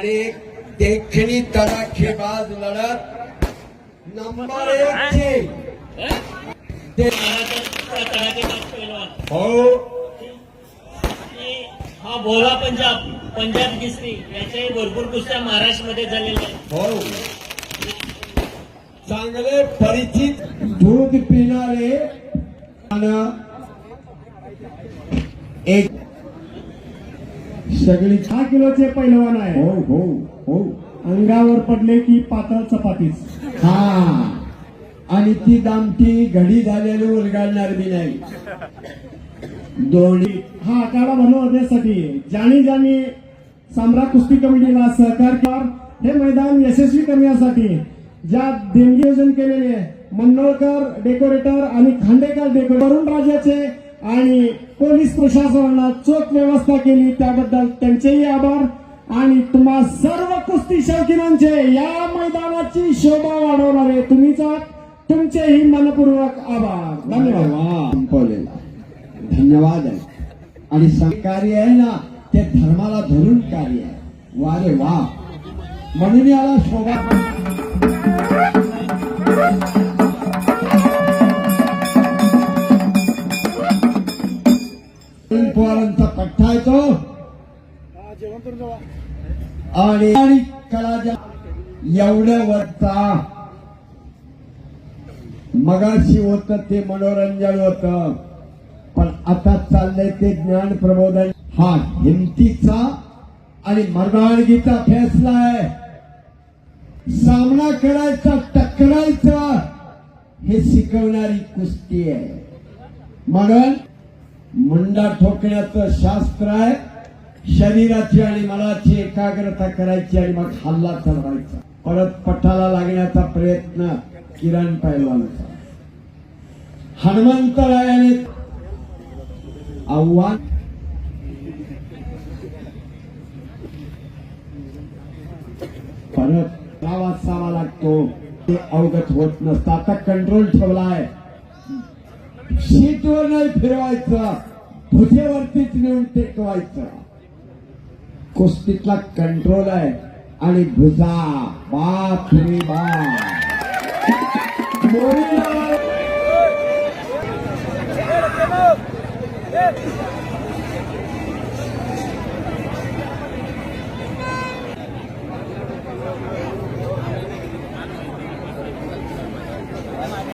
आणि देखणी तडाखेबाज लढत नंबर एक ची. हो. हा भोला पंजाब पंजाब केसरी याच्याही भरपूर कुस्त्या महाराष्ट्रामध्ये झालेल्या आहेत. हो. चांगले परिचित दूध पिणारे एक सगळी दहा किलोचे पैलवान आहे हो हो हो. अंगावर पडले की पातळ चपातीच. हा. आणि ती दामटी घडी झालेली उलगाडणार बी नाही. दोन्ही. हा आखाडा बनवण्यासाठी ज्यांनी ज्यांनी सम्राट कुस्ती कमिटीला सहकार केला हे मैदान यशस्वी करण्यासाठी ज्या देणगी योजन केलेले मन्नोळकर डेकोरेटर आणि खांडेकर डेकोरेटर वरुण राजाचे आणि पोलीस प्रशासनाला चोख व्यवस्था केली त्याबद्दल त्यांचेही आभार. आणि तुम्हा सर्व कुस्ती शौकीनांचे या मैदानाची शोभा वाढवणारे तुम्हीच आहात. तुमचेही मनपूर्वक आभार. धन्यवाद. वा संपवलेला. धन्यवाद आहे. आणि सं- कार्य आहे ना ते धर्माला धरून कार्य आहे. वा रे वा. म्हणून याला शोभा पोरांचा पठ्ठा येतो आणि आणि कलाच्या एवढं वरचा मगाशी होत ते मनोरंजन होत. पण आता चाललंय ते ज्ञान प्रबोधन. हा हिमतीचा आणि मर्दानगीचा फैसला आहे. सामना करायचा टकरायचा हे शिकवणारी कुस्ती आहे. म्हणून मुंडा ठोकण्याचं शास्त्र आहे. शरीराची आणि मनाची एकाग्रता करायची आणि मग हल्ला चढवायचा. परत पठाला लागण्याचा प्रयत्न किरण पैलवानचा. हनुमंतरायाने आव्हान परत गावात लागतो. ते अवगत होत नसतं. आता कंट्रोल ठेवलाय. शीटवर नाही फिरवायचं. भुजेवरतीच नेऊन टेकवायचं कुस्तीतला कंट्रोल आहे आणि भुजा बाप रे बाप।